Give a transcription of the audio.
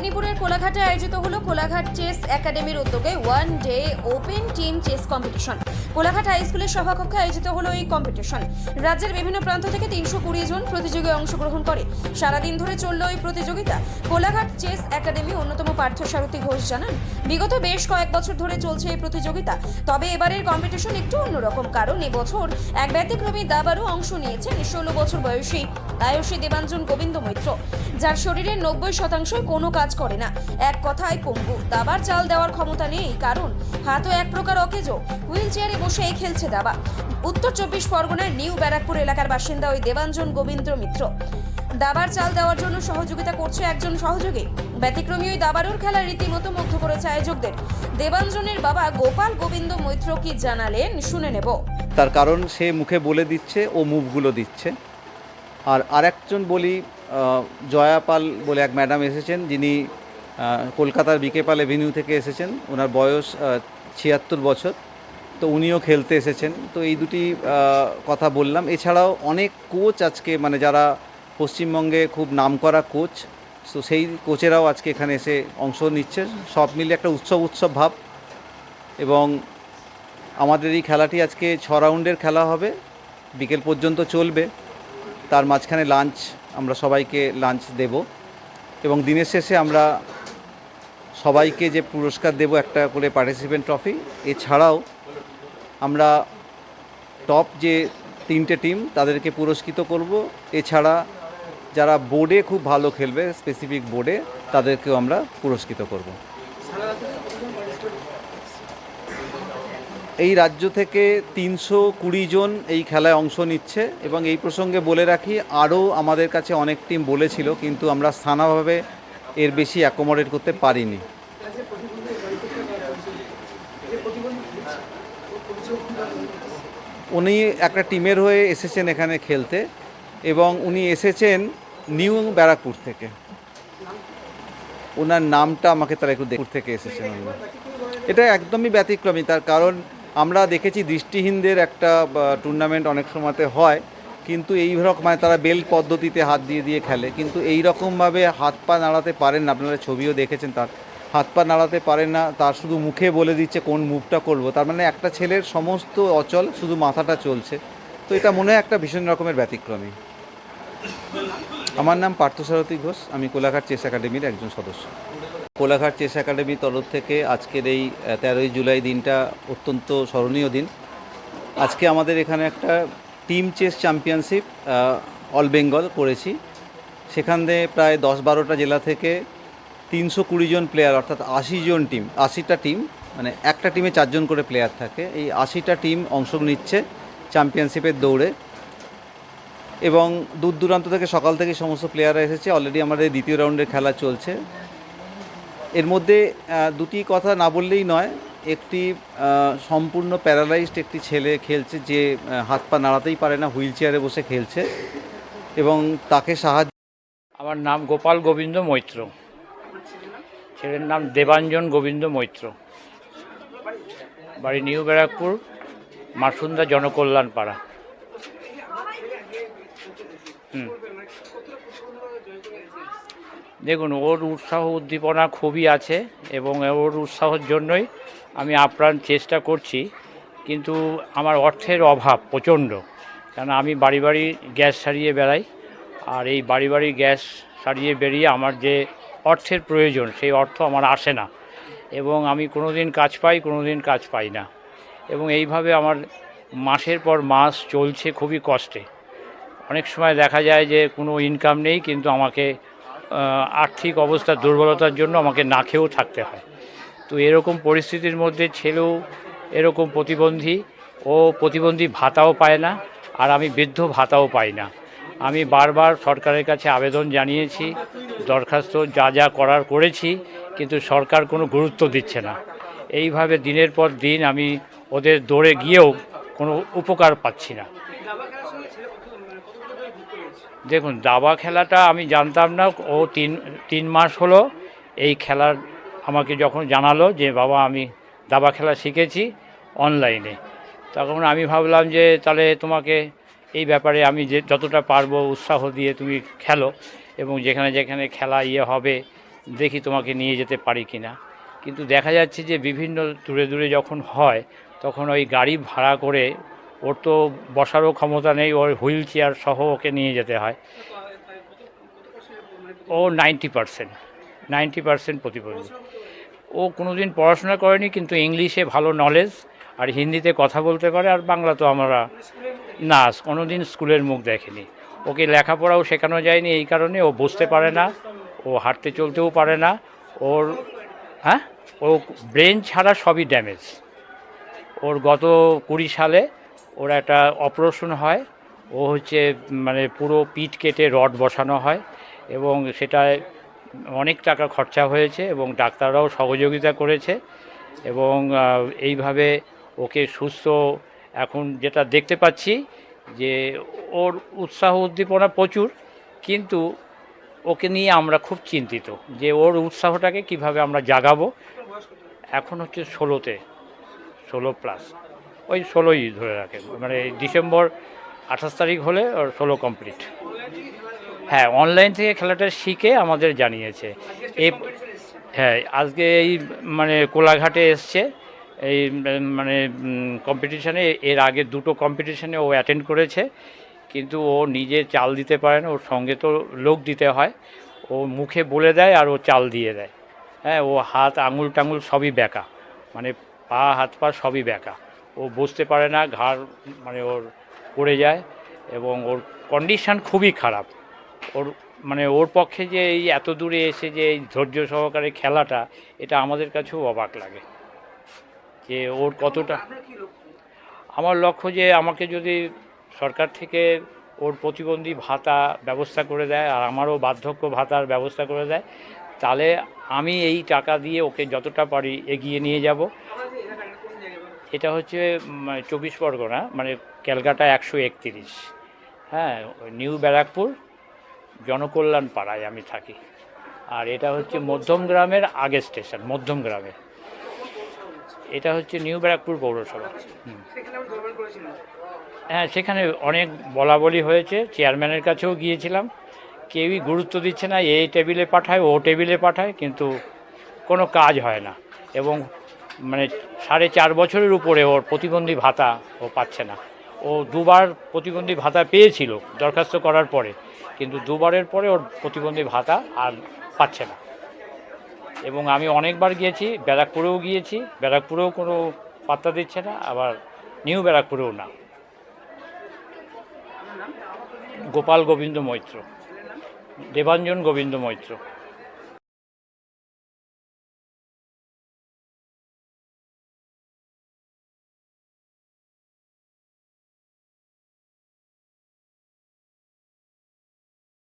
মেদিনীপুরের কোলাঘাটে আয়োজিত হলো কোলাঘাট চেস একাডেমির উদ্যোগে one day open team chess competition. Kolaghat high স্কুলের সভাকক্ষে আয়োজিত হলো এই কম্পিটিশন রাজ্যের বিভিন্ন প্রান্ত থেকে তিনশো কুড়ি জন প্রতিযোগী অংশগ্রহণ করে। সারাদিন ধরে চলল এই প্রতিযোগিতা। কোলাঘাট চেস একাডেমি অন্যতম পার্থসারথী ঘোষ জানান, বিগত বেশ কয়েক বছর ধরে চলছে এই প্রতিযোগিতা। তবে এবারের কম্পিটিশন একটু অন্যরকম। কারণ এবছর এক ব্যতিক্রমী দাবারও অংশ নিয়েছেন ষোলো বছর বয়সী আয়ুষী দেবাঞ্জন গোবিন্দ মৈত্র। যার শরীরের নব্বই শতাংশই কোনো কাজ করে না। এক কথায় পঙ্গু। দাবার চাল দেওয়ার ক্ষমতা নেই। কারণ হাতও এক প্রকার অকেজো। হুইল চেয়ারে বসে খেলছে দাবা। উত্তর চব্বিশ পরগনার নিউ ব্যারাকপুর এলাকার বাসিন্দা ওই দেবাঞ্জন গোবিন্দ মিত্র। দাবার চাল দেওয়ার জন্য সহযোগিতা করছে একজন সহযোগী। ব্যতিক্রমী ওই দাবারুর খেলা রীতিমতো মুগ্ধ করেছে আয়োজকদের। দেবাঞ্জনের বাবা গোপাল গোবিন্দ মৈত্র কি জানালেন শুনে নেব। তার কারণ সে মুখে বলে দিচ্ছে ও মুভগুলো দিচ্ছে। আর আরেকজন বলি আহ, জয়া পাল বলে এক ম্যাডাম এসেছেন যিনি কলকাতার বিকে পাল এভিনিউ থেকে এসেছেন। ওনার বয়স ছিয়াত্তর বছর। তো উনিও খেলতে এসেছেন। তো এই দুটি কথা বললাম। এছাড়াও অনেক কোচ আজকে মানে যারা পশ্চিমবঙ্গে খুব নামকরা কোচ তো সেই কোচেরাও আজকে এখানে এসে অংশ নিচ্ছে। সব মিলে একটা উৎসব উৎসব ভাব। এবং আমাদের এই খেলাটি আজকে ছ রাউন্ডের খেলা হবে। বিকেল পর্যন্ত চলবে। তার মাঝখানে লাঞ্চ আমরা সবাইকে লাঞ্চ দেব। এবং দিনের শেষে আমরা সবাইকে যে পুরস্কার দেব একটা করে পার্টিসিপেন্ট ট্রফি এছাড়াও আমরা টপ যে তিনটে টিম তাদেরকে পুরস্কৃত করব। এছাড়া যারা বোর্ডে খুব ভালো খেলবে স্পেসিফিক বোর্ডে তাদেরকেও আমরা পুরস্কৃত করব। এই রাজ্য থেকে তিনশো কুড়ি জন এই খেলায় অংশ নিচ্ছে এবং এই প্রসঙ্গে বলে রাখি, আরও আমাদের কাছে অনেক টিম বলেছিল, কিন্তু আমরা স্থানাভাবে এর বেশি অ্যাকোমোডেট করতে পারিনি। উনি একটা টিমের হয়ে এসেছেন এখানে খেলতে এবং উনি এসেছেন নিউ ব্যারাকপুর থেকে। ওনার নামটা আমাকে তারা একটু দেখুর থেকে এসেছেন এটা একদমই ব্যতিক্রমী, তার কারণ আমরা দেখেছি দৃষ্টিহীনদের একটা টুর্নামেন্ট অনেক সময়তে হয়, কিন্তু এই রকম মানে তারা বেল পদ্ধতিতে হাত দিয়ে দিয়ে খেলে, কিন্তু এই রকমভাবে হাত পা নাড়াতে পারেন আপনারা ছবিও দেখেছেন তার। হাত পা নাড়াতে পারে না, তার শুধু মুখে বলে দিচ্ছে কোন মুভটা করব। তার মানে একটা ছেলের সমস্ত অচল শুধু মাথাটা চলছে। তো এটা মনে হয় একটা ভীষণ রকমের ব্যতিক্রমী। আমার নাম পার্থসারথী ঘোষ, আমি কোলাঘাট চেস একাডেমির একজন সদস্য। কোলাঘাট চেস একাডেমির তরফ থেকে আজকের এই তেরোই জুলাই দিনটা অত্যন্ত স্মরণীয় দিন। আজকে আমাদের এখানে একটা team chess championship all Bengal করেছি। সেখান দিয়ে প্রায় দশ বারোটা জেলা থেকে তিনশো কুড়ি জন প্লেয়ার অর্থাৎ আশি জন টিম আশিটা টিম মানে একটা টিমে চারজন করে প্লেয়ার থাকে। এই আশিটা টিম অংশ নিচ্ছে চ্যাম্পিয়নশিপের দৌড়ে। এবং দূর দূরান্ত থেকে সকাল থেকে সমস্ত প্লেয়াররা এসেছে। অলরেডি আমাদের দ্বিতীয় রাউন্ডের খেলা চলছে। এর মধ্যে দুটি কথা না বললেই নয়। একটি সম্পূর্ণ প্যারালাইজড একটি ছেলে খেলছে যে হাত পা নাড়াতেই পারে না হুইল চেয়ারে বসে খেলছে। এবং তাকে সাহায্য আমার নাম গোপাল গোবিন্দ মৈত্র। ছেলের নাম দেবাঞ্জন গোবিন্দ মৈত্র। বাড়ি নিউ ব্যারাকপুর, মাসুন্দা জনকল্যাণ পাড়া। হুম। দেখুন, ওর উৎসাহ উদ্দীপনা খুবই আছে এবং ওর উৎসাহের জন্যই আমি আপ্রাণ চেষ্টা করছি, কিন্তু আমার অর্থের অভাব প্রচণ্ড। কেন আমি বাড়ি বাড়ি গ্যাস সারিয়ে বেড়াই, আর এই বাড়ি বাড়ি গ্যাস সারিয়ে বেরিয়ে আমার যে অর্থের প্রয়োজন, সেই অর্থ আমার আসে না। এবং আমি কোনো দিন কাজ পাই কোনো দিন কাজ পাই না। এবং এইভাবে আমার মাসের পর মাস চলছে খুবই কষ্টে। অনেক সময় দেখা যায় যে কোনো ইনকাম নেই, কিন্তু আমাকে আর্থিক অবস্থার দুর্বলতার জন্য আমাকে না খেয়েও থাকতে হয়। তো এরকম পরিস্থিতির মধ্যে ছেলেও এরকম প্রতিবন্ধী ও প্রতিবন্ধী ভাতাও পায় না, আর আমি বৃদ্ধ ভাতাও পাই না। আমি বারবার সরকারের কাছে আবেদন জানিয়েছি, দরখাস্ত যা যা করার করেছি, কিন্তু সরকার কোনো গুরুত্ব দিচ্ছে না। এইভাবে দিনের পর দিন আমি ওদের দৌড়ে গিয়েও কোনো উপকার পাচ্ছি না। দেখুন, দাবা খেলাটা আমি জানতাম না, ও তিন তিন মাস হলো এই খেলার আমাকে যখন জানালো যে, বাবা, আমি দাবা খেলা শিখেছি অনলাইনে। তখন আমি ভাবলাম যে, তাহলে তোমাকে এই ব্যাপারে আমি যে যতটা পারব উৎসাহ দিয়ে তুমি খেলো এবং যেখানে যেখানে খেলা ইয়ে হবে, দেখি তোমাকে নিয়ে যেতে পারি কি না। কিন্তু দেখা যাচ্ছে যে বিভিন্ন দূরে দূরে যখন হয়, তখন ওই গাড়ি ভাড়া করে ওর তো বসারও ক্ষমতা নেই, ওর হুইল চেয়ার সহ ওকে নিয়ে যেতে হয়। ও নাইনটি পারসেন্ট নাইনটি পারসেন্ট প্রতিবন্ধী ও কোনোদিন পড়াশোনা করেনি, কিন্তু ইংলিশে ভালো নলেজ আর হিন্দিতে কথা বলতে পারে, আর বাংলা তো আমরা না, কোনোদিন স্কুলের মুখ দেখেনি। ওকে লেখাপড়াও শেখানো যায়নি এই কারণে, ও বুঝতে পারে না, ও হাঁটতে চলতেও পারে না, ওর হ্যাঁ? ও ব্রেন ছাড়া সবই ড্যামেজ। ওর গত কুড়ি সালে ওর একটা অপারেশন হয়, ও হচ্ছে মানে পুরো পিঠ কেটে রড বসানো হয় এবং সেটায় অনেক টাকা খরচা হয়েছে এবং ডাক্তাররাও সহযোগিতা করেছে এবং এইভাবে ওকে সুস্থ এখন যেটা দেখতে পাচ্ছি যে ওর উৎসাহ উদ্দীপনা প্রচুর, কিন্তু ওকে নিয়ে আমরা খুব চিন্তিত যে ওর উৎসাহটাকে কীভাবে আমরা জাগাবো। এখন হচ্ছে ষোলোতে, ষোলো প্লাস ওই ষোলোই ধরে রাখে। মানে ডিসেম্বর আঠাশ তারিখ হলে ওর ষোলো কমপ্লিট হ্যাঁ অনলাইন থেকে খেলাটা শিখে আমাদের জানিয়েছে। এ হ্যাঁ আজকে এই মানে কোলাঘাটে এসছে। এই মানে কম্পিটিশানে এর আগে দুটো কম্পিটিশানে ও অ্যাটেন্ড করেছে, কিন্তু ও নিজে চাল দিতে পারে না, ওর সঙ্গে তো লোক দিতে হয়। ও মুখে বলে দেয় আর ও চাল দিয়ে দেয়। হ্যাঁ ও হাত আঙুল টাঙুল সবই বেঁকা মানে পা, হাত, পা সবই বেঁকা ও বসতে পারে না, ঘাড় মানে ওর পড়ে যায় এবং ওর কন্ডিশন খুবই খারাপ। ওর মানে ওর পক্ষে যে এই এত দূরে এসে যে এই ধৈর্য সহকারে খেলাটা, এটা আমাদের কাছেও অবাক লাগে। যে ওর কতটা আমার লক্ষ্য যে আমাকে যদি সরকার থেকে ওর প্রতিবন্ধী ভাতা ব্যবস্থা করে দেয় আর আমারও বার্ধক্য ভাতার ব্যবস্থা করে দেয় তাহলে আমি এই টাকা দিয়ে ওকে যতটা পারি এগিয়ে নিয়ে যাব। এটা হচ্ছে উম, চব্বিশ পরগনা মানে ক্যালকাটা একশো একতিরিশ। হ্যাঁ নিউ ব্যারাকপুর জনকল্যাণ পাড়ায় আমি থাকি। আর এটা হচ্ছে মধ্যম গ্রামের আগের স্টেশন মধ্যম গ্রামে। এটা হচ্ছে নিউ ব্যারাকপুর পৌরসভা। হ্যাঁ সেখানে অনেক বলা বলি হয়েছে। চেয়ারম্যানের কাছেও গিয়েছিলাম। কেউই গুরুত্ব দিচ্ছে না এই টেবিলে পাঠায় ও টেবিলে পাঠায় কিন্তু কোনো কাজ হয় না। এবং মানে সাড়ে চার বছরের উপরে ওর প্রতিবন্ধী ভাতা ও পাচ্ছে না। ও দুবার প্রতিবন্ধী ভাতা পেয়েছিল দরখাস্ত করার পরে। কিন্তু দুবারের পরে ওর প্রতিবন্ধী ভাতা আর পাচ্ছে না। এবং আমি অনেকবার গিয়েছি, ব্যারাকপুরেও গিয়েছি। ব্যারাকপুরেও কোনো পাত্তা দিচ্ছে না, আবার নিউ ব্যারাকপুরেও না। গোপাল গোবিন্দ মৈত্র। দেবাঞ্জন গোবিন্দ মৈত্র।